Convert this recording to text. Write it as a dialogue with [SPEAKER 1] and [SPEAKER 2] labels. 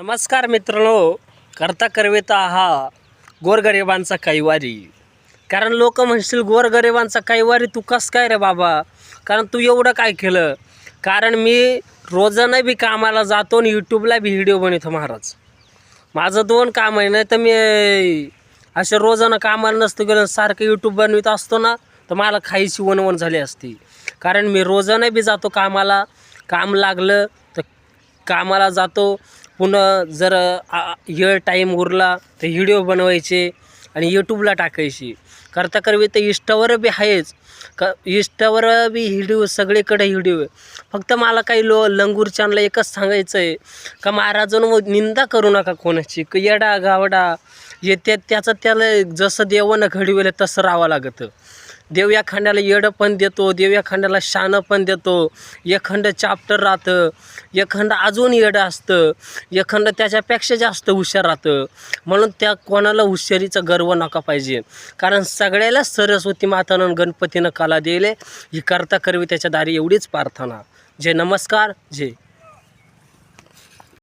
[SPEAKER 1] नमस्कार मित्रांनो करता करविता हा गोरगरिबांचा कैवारी. कारण लोक म्हणशील गोरगरिबांचा कैवारी तू कस काय रे बाबा? कारण तू एवढं काय केलं? कारण मी रोजानं बी कामाला जातो आणि यूट्यूबला बी व्हिडिओ बनवतो महाराज. माझं दोन काम आहे नाही तर मी असे रोजानं कामाला नसतं गेलं सारखं यूट्यूब बनवित असतो ना तर मला खायची वणवण झाली असती. कारण मी रोजानं बी जातो कामाला काम लागलं तर कामाला जातो पुन्हा जर येळ टाईम उरला तर व्हिडिओ बनवायचे आणि यूट्यूबला टाकायची. करता करवी तर इष्टावर बी आहेच. क इष्टावर बी व्हिडिओ सगळीकडे व्हिडिओ आहे फक्त मला काही लो लंगूरच्यांना एकच सांगायचं आहे का महाराजांनो निंदा करू नका कोणाची. क येडा गावडा येते त्याचं त्याला जसं देवानं घडविलं तसं राहावं लागतं. देव या खंडाला येडं पण देतो देव या खंडाला शानं पण देतो. एखंड चाप्टर राहतं एखंड अजून येडं असतं एखंड त्याच्यापेक्षा जास्त हुशार राहतं. म्हणून त्या कोणाला हुशारीचा गर्व नका पाहिजे. कारण सगळ्याला सरस्वती मातानं गणपतीनं कला दिले ही करता करवी त्याच्या दारी एवढीच प्रार्थना. जय नमस्कार जय.